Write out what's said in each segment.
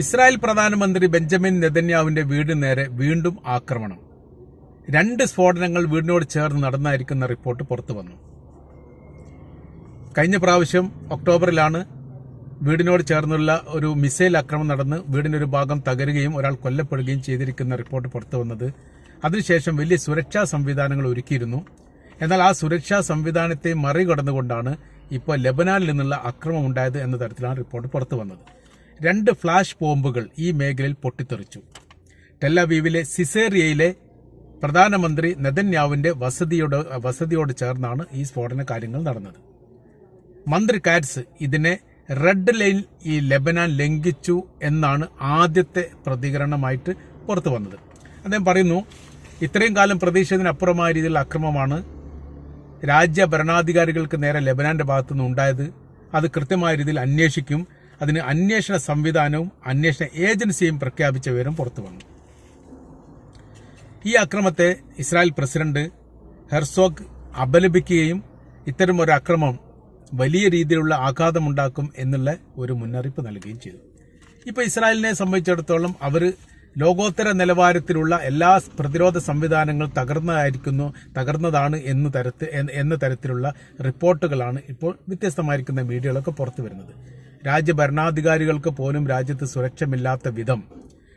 Israel പ്രധാനമന്ത്രി Benjamin നെതന്യാവിന്റെ വീടിന് നേരെ വീണ്ടും ആക്രമണം. രണ്ട് സ്ഫോടനങ്ങൾ വീടിനോട് ചേർന്ന് നടന്നായിരിക്കുന്ന റിപ്പോർട്ട് പുറത്തു വന്നു. കഴിഞ്ഞ പ്രാവശ്യം ഒക്ടോബറിലാണ് വീടിനോട് ചേർന്നുള്ള ഒരു മിസൈൽ ആക്രമണം നടന്ന് വീടിന്റെ ഒരു ഭാഗം തകരുകയും ഒരാൾ കൊല്ലപ്പെടുകയും ചെയ്തിരിക്കുന്ന റിപ്പോർട്ട് പുറത്തു വന്നത്. അതിനുശേഷം വലിയ സുരക്ഷാ സംവിധാനങ്ങൾ ഒരുക്കിയിരുന്നു. എന്നാൽ ആ സുരക്ഷാ സംവിധാനത്തെ മറികടന്നുകൊണ്ടാണ് ഇപ്പോൾ ലബനാനിൽ നിന്നുള്ള അക്രമം ഉണ്ടായത് എന്ന തരത്തിലാണ് റിപ്പോർട്ട് പുറത്തു വന്നത്. രണ്ട് ഫ്ലാഷ് ബോംബുകൾ ഈ മേഖലയിൽ പൊട്ടിത്തെറിച്ചു. ടെല്ലവീവിലെ സിസേറിയയിലെ പ്രധാനമന്ത്രി നെതന്യാവിന്റെ വസതിയോട് വസതിയോട് ചേർന്നാണ് ഈ സ്ഫോടന കാര്യങ്ങൾ നടന്നത്. മന്ത്രി കാറ്റ്സ് ഇതിനെ റെഡ് ലൈൻ ഈ ലെബനാൻ ലംഘിച്ചു എന്നാണ് ആദ്യത്തെ പ്രതികരണമായിട്ട് പുറത്തു വന്നത്. അദ്ദേഹം പറയുന്നു ഇത്രയും കാലം പ്രതീക്ഷിച്ചതിനപ്പുറമായ രീതിയിലുള്ള അക്രമമാണ് രാജ്യ ഭരണാധികാരികൾക്ക് നേരെ ലെബനാന്റെ ഭാഗത്തുനിന്ന് ഉണ്ടായത്. അത് കൃത്യമായ രീതിയിൽ അന്വേഷിക്കും. അതിന് അന്വേഷണ സംവിധാനവും അന്വേഷണ ഏജൻസിയും പ്രഖ്യാപിച്ച വിവരം പുറത്തു വന്നു. ഈ അക്രമത്തെ ഇസ്രായേൽ പ്രസിഡന്റ് ഹെർസോഗ് അപലപിക്കുകയും ഇത്തരം ഒരു അക്രമം വലിയ രീതിയിലുള്ള ആഘാതമുണ്ടാക്കും എന്നുള്ള ഒരു മുന്നറിയിപ്പ് നൽകുകയും ചെയ്തു. ഇപ്പൊ ഇസ്രായേലിനെ സംബന്ധിച്ചിടത്തോളം അവർ ലോകോത്തര നിലവാരത്തിലുള്ള എല്ലാ പ്രതിരോധ സംവിധാനങ്ങൾ തകർന്നതായിരിക്കുന്നു തകർന്നതാണ് എന്ന് തരത്തിൽ എന്ന തരത്തിലുള്ള റിപ്പോർട്ടുകളാണ് ഇപ്പോൾ വ്യത്യസ്തമായിരിക്കുന്ന മീഡിയകളൊക്കെ പുറത്തു വരുന്നത്. രാജ്യഭരണാധികാരികൾക്ക് പോലും രാജ്യത്ത് സുരക്ഷമില്ലാത്ത വിധം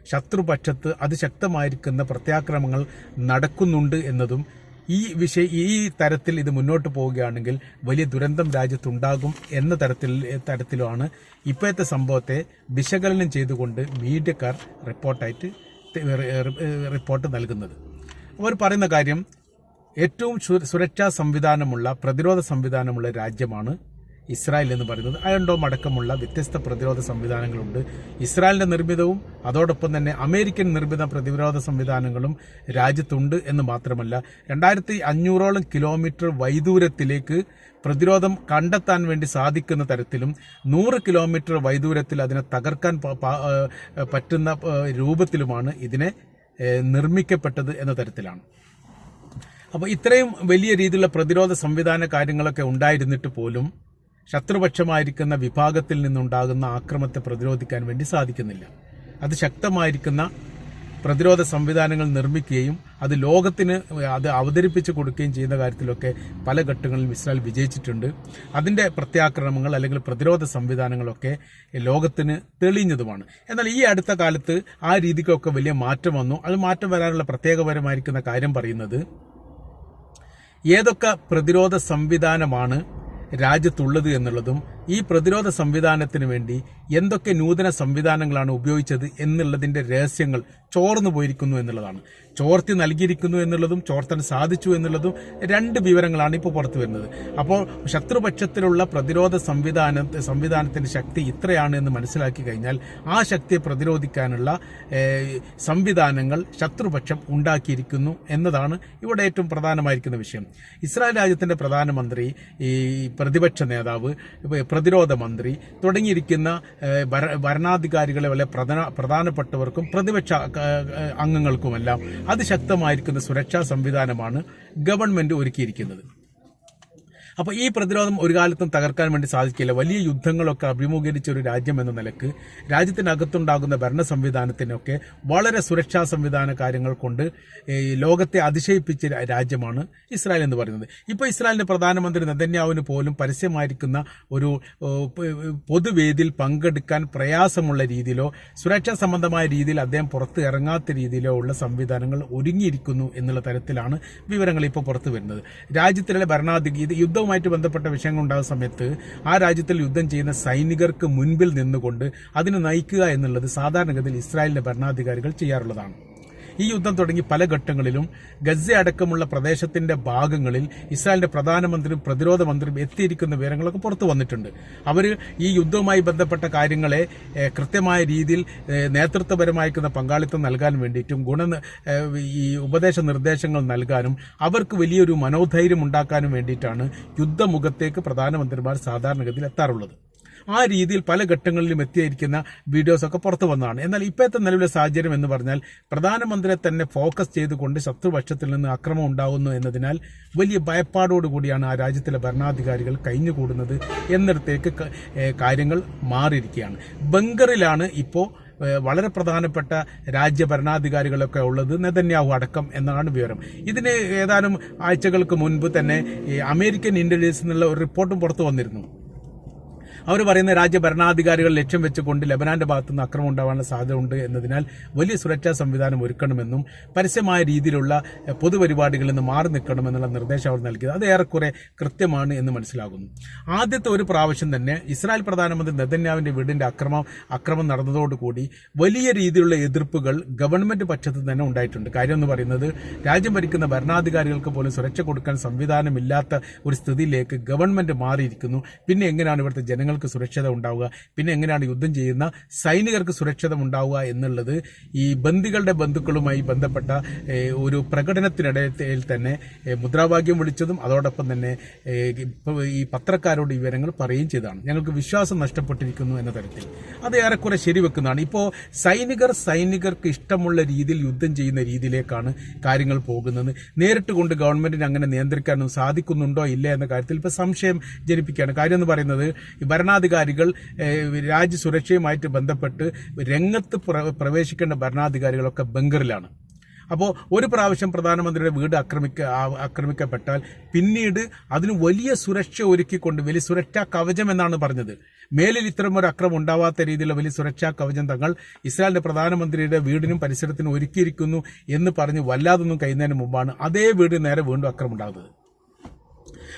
ശത്രുപക്ഷത്ത് അതിശക്തമായിരിക്കുന്ന പ്രത്യാക്രമങ്ങൾ നടക്കുന്നുണ്ട് എന്നതും ഈ വിഷയ ഈ തരത്തിൽ ഇത് മുന്നോട്ട് പോവുകയാണെങ്കിൽ വലിയ ദുരന്തം രാജ്യത്തുണ്ടാകും എന്ന തരത്തിൽ തരത്തിലുമാണ് ഇപ്പോഴത്തെ സംഭവത്തെ വിശകലനം ചെയ്തുകൊണ്ട് മീഡിയക്കാർ റിപ്പോർട്ടായിട്ട് റിപ്പോർട്ട് നൽകുന്നത്. അവർ പറയുന്ന കാര്യം ഏറ്റവും സുരക്ഷാ സംവിധാനമുള്ള പ്രതിരോധ സംവിധാനമുള്ള രാജ്യമാണ് ഇസ്രായേൽ എന്ന് പറയുന്നത് അയൺഡോം അടക്കമുള്ള വ്യത്യസ്ത പ്രതിരോധ സംവിധാനങ്ങളുണ്ട്. ഇസ്രായേലിന്റെ നിർമ്മിതവും അതോടൊപ്പം തന്നെ അമേരിക്കൻ നിർമ്മിത പ്രതിരോധ സംവിധാനങ്ങളും രാജ്യത്തുണ്ട് എന്ന് മാത്രമല്ല രണ്ടായിരത്തി അഞ്ഞൂറോളം കിലോമീറ്റർ വൈദൂരത്തിലേക്ക് പ്രതിരോധം കണ്ടെത്താൻ വേണ്ടി സാധിക്കുന്ന തരത്തിലും നൂറ് കിലോമീറ്റർ വൈദൂരത്തിൽ അതിനെ തകർക്കാൻ പറ്റുന്ന രൂപത്തിലുമാണ് ഇതിനെ നിർമ്മിക്കപ്പെട്ടത് എന്ന തരത്തിലാണ്. അപ്പോൾ ഇത്രയും വലിയ രീതിയിലുള്ള പ്രതിരോധ സംവിധാന കാര്യങ്ങളൊക്കെ ഉണ്ടായിരുന്നിട്ട് പോലും ശത്രുപക്ഷമായിരിക്കുന്ന വിഭാഗത്തിൽ നിന്നുണ്ടാകുന്ന ആക്രമത്തെ പ്രതിരോധിക്കാൻ വേണ്ടി സാധിക്കുന്നില്ല. അത് ശക്തമായിരിക്കുന്ന പ്രതിരോധ സംവിധാനങ്ങൾ നിർമ്മിക്കുകയും അത് ലോകത്തിന് അത് അവതരിപ്പിച്ച് കൊടുക്കുകയും ചെയ്യുന്ന കാര്യത്തിലൊക്കെ പല ഘട്ടങ്ങളിൽ ഇസ്രായേൽ വിജയിച്ചിട്ടുണ്ട്. അതിന്റെ പ്രത്യാക്രമങ്ങൾ അല്ലെങ്കിൽ പ്രതിരോധ സംവിധാനങ്ങളൊക്കെ ലോകത്തിന് തെളിഞ്ഞതുമാണ്. എന്നാൽ ഈ അടുത്ത കാലത്ത് ആ രീതിക്കൊക്കെ വലിയ മാറ്റം വന്നു. അത് മാറ്റം വരാനുള്ള പ്രത്യേകപരമായിരിക്കുന്ന കാര്യം പറയുന്നത് ഏതൊക്കെ പ്രതിരോധ സംവിധാനമാണ് രാജ്യത്തുള്ളത് എന്നുള്ളതും ഈ പ്രതിരോധ സംവിധാനത്തിന് വേണ്ടി എന്തൊക്കെ നൂതന സംവിധാനങ്ങളാണ് ഉപയോഗിച്ചത് എന്നുള്ളതിന്റെ രഹസ്യങ്ങൾ ചോർന്നു പോയിരിക്കുന്നു എന്നുള്ളതാണ്. ചോർത്തി നൽകിയിരിക്കുന്നു എന്നുള്ളതും ചോർത്താൻ സാധിച്ചു എന്നുള്ളതും രണ്ട് വിവരങ്ങളാണ് ഇപ്പോൾ പുറത്തു വരുന്നത്. അപ്പോൾ ശത്രുപക്ഷത്തിലുള്ള പ്രതിരോധ സംവിധാന സംവിധാനത്തിന്റെ ശക്തി ഇത്രയാണ് എന്ന് മനസ്സിലാക്കി കഴിഞ്ഞാൽ ആ ശക്തിയെ പ്രതിരോധിക്കാനുള്ള സംവിധാനങ്ങൾ ശത്രുപക്ഷം ഉണ്ടാക്കിയിരിക്കുന്നു എന്നതാണ് ഇവിടെ ഏറ്റവും പ്രധാനമായിരിക്കുന്ന വിഷയം. ഇസ്രായേൽ രാജ്യത്തിന്റെ പ്രധാനമന്ത്രി ഈ പ്രതിപക്ഷ നേതാവ് പ്രതിരോധ മന്ത്രി തുടങ്ങിയിരിക്കുന്ന ഭരണാധികാരികളെ വളരെ പ്രധാനപ്പെട്ടവർക്കും പ്രതിപക്ഷ അംഗങ്ങൾക്കുമെല്ലാം അതിശക്തമായിരിക്കുന്ന സുരക്ഷാ സംവിധാനമാണ് ഗവൺമെന്റ് ഒരുക്കിയിരിക്കുന്നത്. അപ്പോൾ ഈ പ്രതിരോധം ഒരു കാലത്തും തകർക്കാൻ വേണ്ടി സാധിക്കില്ല. വലിയ യുദ്ധങ്ങളൊക്കെ അഭിമുഖീകരിച്ച ഒരു രാജ്യം എന്ന നിലയ്ക്ക് രാജ്യത്തിനകത്തുണ്ടാകുന്ന ഭരണ സംവിധാനത്തിനൊക്കെ വളരെ സുരക്ഷാ സംവിധാന കാര്യങ്ങൾ കൊണ്ട് ലോകത്തെ അതിശയിപ്പിച്ച രാജ്യമാണ് ഇസ്രായേൽ എന്ന് പറയുന്നത്. ഇപ്പോൾ ഇസ്രായേലിന്റെ പ്രധാനമന്ത്രി നെതന്യാവിന് പോലും പരസ്യമായിരിക്കുന്ന ഒരു പൊതുവേദിയിൽ പങ്കെടുക്കാൻ പ്രയാസമുള്ള രീതിയിലോ സുരക്ഷാ സംബന്ധമായ രീതിയിൽ അദ്ദേഹം പുറത്തു ഇറങ്ങാത്ത രീതിയിലോ ഉള്ള സംവിധാനങ്ങൾ ഒരുങ്ങിയിരിക്കുന്നു എന്നുള്ള തരത്തിലാണ് വിവരങ്ങൾ ഇപ്പോൾ പുറത്തു വരുന്നത്. രാജ്യത്തിലെ ഭരണാധികാരി യുദ്ധം യുദ്ധവുമായിട്ട് ബന്ധപ്പെട്ട വിഷയങ്ങൾ ഉണ്ടാകുന്ന സമയത്ത് ആ രാജ്യത്തിൽ യുദ്ധം ചെയ്യുന്ന സൈനികർക്ക് മുൻപിൽ നിന്നുകൊണ്ട് അതിനെ നയിക്കുക എന്നുള്ളത് സാധാരണഗതിയിൽ ഇസ്രായേലിന്റെ ഭരണാധികാരികൾ ചെയ്യാറുള്ളതാണ്. ഈ യുദ്ധം തുടങ്ങി പല ഘട്ടങ്ങളിലും ഗസ അടക്കമുള്ള പ്രദേശത്തിന്റെ ഭാഗങ്ങളിൽ ഇസ്രായേലിന്റെ പ്രധാനമന്ത്രിയും പ്രതിരോധ മന്ത്രിയും എത്തിയിരിക്കുന്ന വിവരങ്ങളൊക്കെ പുറത്തു വന്നിട്ടുണ്ട്. അവർ ഈ യുദ്ധവുമായി ബന്ധപ്പെട്ട കാര്യങ്ങളെ കൃത്യമായ രീതിയിൽ നേതൃത്വപരമായിരിക്കുന്ന പങ്കാളിത്തം നൽകാൻ വേണ്ടിയിട്ടും ഗുണ ഈ ഉപദേശ നിർദ്ദേശങ്ങൾ നൽകാനും അവർക്ക് വലിയൊരു മനോധൈര്യം ഉണ്ടാക്കാനും വേണ്ടിയിട്ടാണ് യുദ്ധമുഖത്തേക്ക് പ്രധാനമന്ത്രിമാർ സാധാരണഗതിയിൽ എത്താറുള്ളത്. ആ രീതിയിൽ പല ഘട്ടങ്ങളിലും എത്തിയിരിക്കുന്ന വീഡിയോസൊക്കെ പുറത്തു വന്നതാണ്. എന്നാൽ ഇപ്പോഴത്തെ നിലവിലെ സാഹചര്യം എന്ന് പറഞ്ഞാൽ പ്രധാനമന്ത്രിയെ തന്നെ ഫോക്കസ് ചെയ്തുകൊണ്ട് ശത്രുപക്ഷത്തിൽ നിന്ന് അക്രമം ഉണ്ടാകുന്നു എന്നതിനാൽ വലിയ ഭയപ്പാടോടുകൂടിയാണ് ആ രാജ്യത്തിലെ ഭരണാധികാരികൾ കഴിഞ്ഞുകൂടുന്നത് എന്നിടത്തേക്ക് കാര്യങ്ങൾ മാറിയിരിക്കുകയാണ്. ബംഗറിലാണ് ഇപ്പോൾ വളരെ പ്രധാനപ്പെട്ട രാജ്യ ഭരണാധികാരികളൊക്കെ ഉള്ളത് നെതന്യാഹു അടക്കം എന്നാണ് വിവരം. ഇതിന് ഏതാനും ആഴ്ചകൾക്ക് മുൻപ് തന്നെ അമേരിക്കൻ ഇന്റലിജൻസ് എന്നുള്ള ഒരു റിപ്പോർട്ടും പുറത്തു വന്നിരുന്നു. അവർ പറയുന്ന രാജ്യ ഭരണാധികാരികൾ ലക്ഷ്യം വെച്ചുകൊണ്ട് ലബനാന്റെ ഭാഗത്തുനിന്ന് അക്രമം ഉണ്ടാവാനുള്ള സാധ്യത ഉണ്ട് എന്നതിനാൽ വലിയ സുരക്ഷാ സംവിധാനം ഒരുക്കണമെന്നും പരസ്യമായ രീതിയിലുള്ള പൊതുപരിപാടികളിൽ നിന്ന് മാറി നിൽക്കണമെന്നുള്ള നിർദ്ദേശം അവർ നൽകിയത്. അത് ഏറെക്കുറെ കൃത്യമാണ് എന്ന് മനസ്സിലാകുന്നു. ആദ്യത്തെ ഒരു പ്രാവശ്യം തന്നെ ഇസ്രായേൽ പ്രധാനമന്ത്രി നെതന്യാവിന്റെ വീടിന്റെ അക്രമം അക്രമം നടന്നതോടുകൂടി വലിയ രീതിയിലുള്ള എതിർപ്പുകൾ ഗവൺമെന്റ് പക്ഷത്ത് തന്നെ ഉണ്ടായിട്ടുണ്ട്. കാര്യം എന്ന് പറയുന്നത് രാജ്യം ഭരിക്കുന്ന ഭരണാധികാരികൾക്ക് പോലും സുരക്ഷ കൊടുക്കാൻ സംവിധാനമില്ലാത്ത ഒരു സ്ഥിതിയിലേക്ക് ഗവൺമെന്റ് മാറിയിരിക്കുന്നു. പിന്നെ എങ്ങനെയാണ് ഇവിടുത്തെ ജനങ്ങൾക്ക് സുരക്ഷിത ഉണ്ടാവുക. പിന്നെ എങ്ങനെയാണ് യുദ്ധം ചെയ്യുന്ന സൈനികർക്ക് സുരക്ഷിത ഉണ്ടാവുക എന്നുള്ളത് ഈ ബന്ദികളുടെ ബന്ധുക്കളുമായി ബന്ധപ്പെട്ട ഒരു പ്രകടനത്തിനിടയിൽ തന്നെ മുദ്രാവാക്യം വിളിച്ചതും അതോടൊപ്പം തന്നെ ഈ പത്രക്കാരോട് ഈ വിവരങ്ങൾ പറയുകയും ചെയ്തതാണ്. ഞങ്ങൾക്ക് വിശ്വാസം നഷ്ടപ്പെട്ടിരിക്കുന്നു എന്ന തരത്തിൽ. അത് ഏറെക്കുറെ ശരിവെക്കുന്നതാണ്. ഇപ്പോൾ സൈനികർ സൈനികർക്ക് ഇഷ്ടമുള്ള രീതിയിൽ യുദ്ധം ചെയ്യുന്ന രീതിയിലേക്കാണ് കാര്യങ്ങൾ പോകുന്നത്. നേരിട്ട് കൊണ്ട് ഗവൺമെന്റിന് അങ്ങനെ നിയന്ത്രിക്കാനും സാധിക്കുന്നുണ്ടോ ഇല്ല എന്ന കാര്യത്തിൽ ഇപ്പൊ സംശയം ജനിപ്പിക്കുകയാണ്. കാര്യം എന്ന് പറയുന്നത് ഈ ഭരണാധികാരികൾ രാജ്യസുരക്ഷയുമായിട്ട് ബന്ധപ്പെട്ട് രംഗത്ത് പ്രവേശിക്കേണ്ട ഭരണാധികാരികളൊക്കെ ബംഗറിലാണ്. അപ്പോൾ ഒരു പ്രാവശ്യം പ്രധാനമന്ത്രിയുടെ വീട് ആക്രമിക്ക ആക്രമിക്കപ്പെട്ടാൽ പിന്നീട് അതിന് വലിയ സുരക്ഷ ഒരുക്കിക്കൊണ്ട് വലിയ സുരക്ഷാ കവചം എന്നാണ് പറഞ്ഞത്. മേലിൽ ഇത്തരം ഒരു അക്രമം ഉണ്ടാവാത്ത രീതിയിലുള്ള വലിയ സുരക്ഷാ കവചം തങ്ങൾ ഇസ്രായേലിന്റെ പ്രധാനമന്ത്രിയുടെ വീടിനും പരിസരത്തിനും ഒരുക്കിയിരിക്കുന്നു എന്ന് പറഞ്ഞ് വല്ലാതൊന്നും കഴിയുന്നതിന് മുമ്പാണ് അതേ വീട് നേരെ വീണ്ടും അക്രമം ഉണ്ടാകുന്നത്.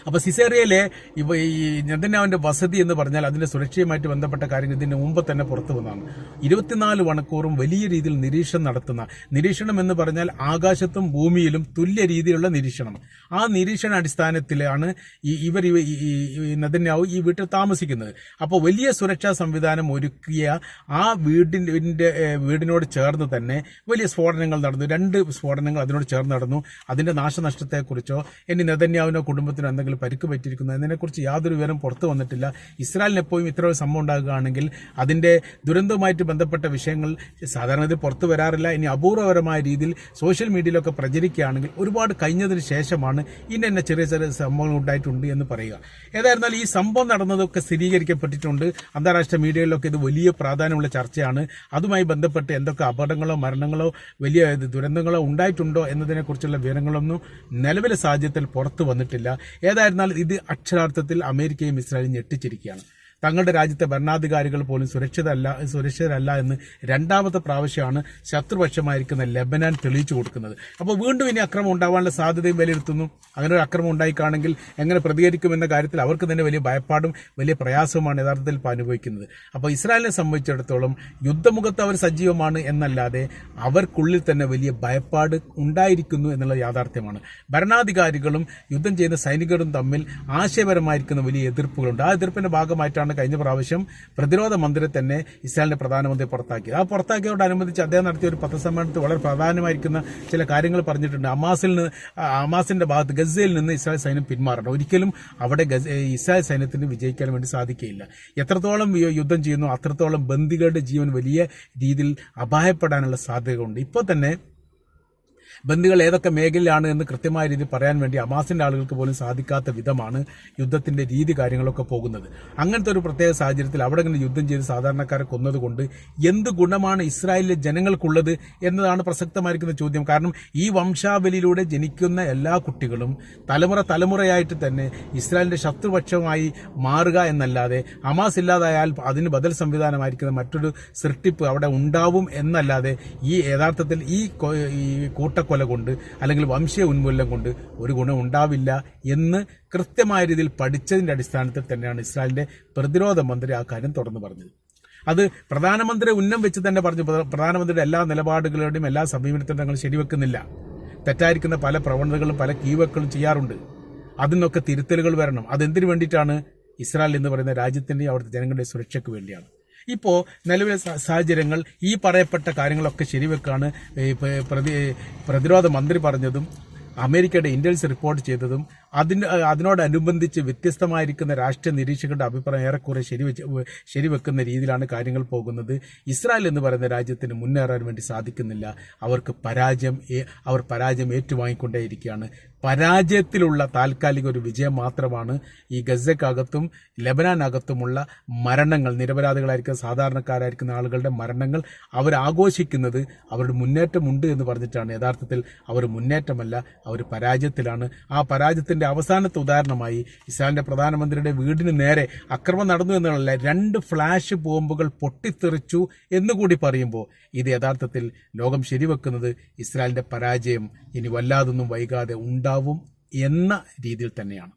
അപ്പൊ സിസേറിയയിലെ ഇവ ഈ നെതന്യാവിന്റെ വസതി എന്ന് പറഞ്ഞാൽ അതിന്റെ സുരക്ഷയുമായിട്ട് ബന്ധപ്പെട്ട കാര്യങ്ങൾ ഇതിന് മുമ്പ് തന്നെ പുറത്തു വന്നതാണ്. ഇരുപത്തിനാല് മണിക്കൂറും വലിയ രീതിയിൽ നിരീക്ഷണം നടത്തുന്ന നിരീക്ഷണം എന്ന് പറഞ്ഞാൽ ആകാശത്തും ഭൂമിയിലും തുല്യ രീതിയിലുള്ള നിരീക്ഷണം. ആ നിരീക്ഷണ അടിസ്ഥാനത്തിലാണ് ഈ ഇവർ ഈ നെതന്യാവ് ഈ വീട്ടിൽ താമസിക്കുന്നത്. അപ്പോൾ വലിയ സുരക്ഷാ സംവിധാനം ഒരുക്കിയ ആ വീടിന്റെ വീടിനോട് ചേർന്ന് തന്നെ വലിയ സ്ഫോടനങ്ങൾ നടന്നു. രണ്ട് സ്ഫോടനങ്ങൾ അതിനോട് ചേർന്ന് നടന്നു. അതിന്റെ നാശനഷ്ടത്തെക്കുറിച്ചോ ഇനി നെതന്യാവിനോ കുടുംബത്തിനോ എന്തെങ്കിലും പരിക്ക് പറ്റിയിരിക്കുന്നു. എന്നതിനെക്കുറിച്ച് യാതൊരു വിവരം പുറത്തു വന്നിട്ടില്ല. ഇസ്രായേലിന് എപ്പോഴും ഇത്ര ഒരു സംഭവം ഉണ്ടാകുകയാണെങ്കിൽ അതിന്റെ ദുരന്തവുമായിട്ട് ബന്ധപ്പെട്ട വിഷയങ്ങൾ സാധാരണ ഇത് പുറത്തു വരാറില്ല. ഇനി അപൂർവപരമായ രീതിയിൽ സോഷ്യൽ മീഡിയയിലൊക്കെ പ്രചരിക്കുകയാണെങ്കിൽ ഒരുപാട് കഴിഞ്ഞതിന് ശേഷമാണ് ഇന്ന ചെറിയ ചെറിയ സംഭവങ്ങൾ ഉണ്ടായിട്ടുണ്ട് എന്ന് പറയുക. ഏതായിരുന്നാലും ഈ സംഭവം നടന്നതൊക്കെ സ്ഥിരീകരിക്കപ്പെട്ടിട്ടുണ്ട്. അന്താരാഷ്ട്ര മീഡിയയിലൊക്കെ ഇത് വലിയ പ്രാധാന്യമുള്ള ചർച്ചയാണ്. അതുമായി ബന്ധപ്പെട്ട് എന്തൊക്കെ അപകടങ്ങളോ മരണങ്ങളോ വലിയ ദുരന്തങ്ങളോ ഉണ്ടായിട്ടുണ്ടോ എന്നതിനെക്കുറിച്ചുള്ള വിവരങ്ങളൊന്നും നിലവിലെ സാഹചര്യത്തിൽ പുറത്തു വന്നിട്ടില്ല. ഏതായിരുന്നാലും ഇത് അക്ഷരാർത്ഥത്തിൽ അമേരിക്കയും ഇസ്രായേലും ഞെട്ടിച്ചിരിക്കുകയാണ്. തങ്ങളുടെ രാജ്യത്തെ ഭരണാധികാരികൾ പോലും സുരക്ഷിതല്ല സുരക്ഷിതരല്ല എന്ന് രണ്ടാമത്തെ പ്രാവശ്യമാണ് ശത്രുപക്ഷമായിരിക്കുന്ന ലെബനാൻ തെളിയിച്ചു കൊടുക്കുന്നത്. അപ്പോൾ വീണ്ടും ഇനി അക്രമം ഉണ്ടാവാനുള്ള സാധ്യതയും വിലയിരുത്തുന്നു. അങ്ങനെ ഒരു അക്രമം ഉണ്ടായിക്കാണെങ്കിൽ എങ്ങനെ പ്രതികരിക്കുമെന്ന കാര്യത്തിൽ അവർക്ക് തന്നെ വലിയ ഭയപ്പാടും വലിയ പ്രയാസവുമാണ് യഥാർത്ഥത്തിൽ അനുഭവിക്കുന്നത്. അപ്പോൾ ഇസ്രായേലിനെ സംബന്ധിച്ചിടത്തോളം യുദ്ധമുഖത്ത് അവർ സജീവമാണ് എന്നല്ലാതെ അവർക്കുള്ളിൽ തന്നെ വലിയ ഭയപ്പാട് ഉണ്ടായിരിക്കുന്നു എന്നുള്ള യാഥാർത്ഥ്യമാണ്. ഭരണാധികാരികളും യുദ്ധം ചെയ്യുന്ന സൈനികരും തമ്മിൽ ആശയപരമായിരിക്കുന്ന വലിയ എതിർപ്പുകളുണ്ട്. ആ എതിർപ്പിന്റെ ഭാഗമായിട്ടാണ് കഴിഞ്ഞ പ്രാവശ്യം പ്രതിരോധ മന്ത്രി തന്നെ ഇസ്രായേലിന്റെ പ്രധാനമന്ത്രി പുറത്താക്കിയത്. ആ പുറത്താക്കിയതോടനുബന്ധിച്ച് അദ്ദേഹം നടത്തിയ ഒരു പത്രസമ്മേളനത്തിൽ വളരെ പ്രധാനമായിരിക്കുന്ന ചില കാര്യങ്ങൾ പറഞ്ഞിട്ടുണ്ട്. അമാസിൽ നിന്ന് അമാസിന്റെ ഭാഗത്ത് ഗസയിൽ നിന്ന് ഇസ്രായേൽ സൈന്യം പിന്മാറണം ഒരിക്കലും അവിടെ ഇസ്രായേൽ സൈന്യത്തിന് വിജയിക്കാൻ വേണ്ടി സാധിക്കുകയില്ല. എത്രത്തോളം യുദ്ധം ചെയ്യുന്നു അത്രത്തോളം ബന്ദികളുടെ ജീവൻ വലിയ രീതിയിൽ അപായപ്പെടാനുള്ള സാധ്യതയുണ്ട് ഇപ്പോൾ തന്നെ ബന്ദികൾ ഏതൊക്കെ മേഖലയിലാണ് എന്ന് കൃത്യമായ രീതിയിൽ പറയാൻ വേണ്ടി അമാസിന്റെ ആളുകൾക്ക് പോലും സാധിക്കാത്ത വിധമാണ് യുദ്ധത്തിന്റെ രീതി കാര്യങ്ങളൊക്കെ പോകുന്നത്. അങ്ങനത്തെ ഒരു പ്രത്യേക സാഹചര്യത്തിൽ അവിടെ ഇങ്ങനെ യുദ്ധം ചെയ്ത് സാധാരണക്കാരെ കൊന്നതുകൊണ്ട് എന്ത് ഗുണമാണ് ഇസ്രായേലിലെ ജനങ്ങൾക്കുള്ളത് എന്നതാണ് പ്രസക്തമായിരിക്കുന്ന ചോദ്യം. കാരണം ഈ വംശാവലിയിലൂടെ ജനിക്കുന്ന എല്ലാ കുട്ടികളും തലമുറ തലമുറയായിട്ട് തന്നെ ഇസ്രായേലിന്റെ ശത്രുപക്ഷമായി മാറുക എന്നല്ലാതെ അമാസ് ഇല്ലാതായാൽ അതിന് ബദൽ സംവിധാനമായിരിക്കുന്ന മറ്റൊരു സൃഷ്ടിപ്പ് അവിടെ ഉണ്ടാവും എന്നല്ലാതെ ഈ യഥാർത്ഥത്തിൽ ഈ കൊ- ഈ കൂട്ടക്കൊല കൊണ്ട് അല്ലെങ്കിൽ വംശീയ ഉന്മൂലനം കൊണ്ട് ഒരു ഗുണം ഉണ്ടാവില്ല എന്ന് കൃത്യമായ രീതിയിൽ പഠിച്ചതിന്റെ അടിസ്ഥാനത്തിൽ തന്നെയാണ് ഇസ്രായേലിന്റെ പ്രതിരോധ മന്ത്രി ആ കാര്യം തുറന്നു പറഞ്ഞത്. അത് പ്രധാനമന്ത്രി ഉന്നം വെച്ച് തന്നെ പറഞ്ഞു. പ്രധാനമന്ത്രിയുടെ എല്ലാ നിലപാടുകളുടെയും എല്ലാ സമീപനത്തിനും ഞങ്ങൾ ശരിവെക്കുന്നില്ല. തെറ്റായിരിക്കുന്ന പല പ്രവണതകളും പല കീവക്കളും ചെയ്യാറുണ്ട്. അതിനൊക്കെ തിരുത്തലുകൾ വരണം. അതെന്തിനു വേണ്ടിയിട്ടാണ് ഇസ്രായേൽ എന്ന് പറയുന്ന രാജ്യത്തിന്റെയും അവിടുത്തെ ജനങ്ങളുടെയും സുരക്ഷയ്ക്ക് വേണ്ടിയാണ്. ഇപ്പോൾ നിലവിലെ സാഹചര്യങ്ങൾ ഈ പറയപ്പെട്ട കാര്യങ്ങളൊക്കെ ശരിവെക്കാണ് പ്രതി പ്രതിരോധ മന്ത്രി പറഞ്ഞതും അമേരിക്കയുടെ ഇന്റലിജൻസ് റിപ്പോർട്ട് ചെയ്തതും അതിന് അതിനോടനുബന്ധിച്ച് വ്യത്യസ്തമായിരിക്കുന്ന രാഷ്ട്രീയ നിരീക്ഷകരുടെ അഭിപ്രായം ഏറെക്കുറെ ശരിവെച്ച് ശരിവെക്കുന്ന രീതിയിലാണ് കാര്യങ്ങൾ പോകുന്നത്. ഇസ്രായേൽ എന്ന് പറയുന്ന രാജ്യത്തിന് മുന്നേറാൻ വേണ്ടി സാധിക്കുന്നില്ല. അവർക്ക് പരാജയം അവർ പരാജയം ഏറ്റുവാങ്ങിക്കൊണ്ടേയിരിക്കുകയാണ്. പരാജയത്തിലുള്ള താൽക്കാലിക ഒരു വിജയം മാത്രമാണ് ഈ ഗസക്കകത്തും ലബനാനകത്തുമുള്ള മരണങ്ങൾ. നിരപരാധികളായിരിക്കുന്ന സാധാരണക്കാരായിരിക്കുന്ന ആളുകളുടെ മരണങ്ങൾ അവർ ആഘോഷിക്കുന്നത് അവരുടെ മുന്നേറ്റമുണ്ട് എന്ന് പറഞ്ഞിട്ടാണ്. യഥാർത്ഥത്തിൽ അവർ മുന്നേറ്റമല്ല അവർ പരാജയത്തിലാണ്. ആ പരാജയത്തിന്റെ അവസാനത്തെ ഉദാഹരണമായി ഇസ്രായേലിന്റെ പ്രധാനമന്ത്രിയുടെ വീടിന് നേരെ അക്രമം നടന്നു എന്നുള്ളതല്ല രണ്ട് ഫ്ലാഷ് ബോംബുകൾ പൊട്ടിത്തെറിച്ചു എന്നുകൂടി പറയുമ്പോൾ ഇത് യഥാർത്ഥത്തിൽ ലോകം ശരിവെക്കുന്നത് ഇസ്രായേലിന്റെ പരാജയം ഇനി വല്ലാതൊന്നും വൈകാതെ ഉണ്ടാവും എന്ന രീതിയിൽ തന്നെയാണ്.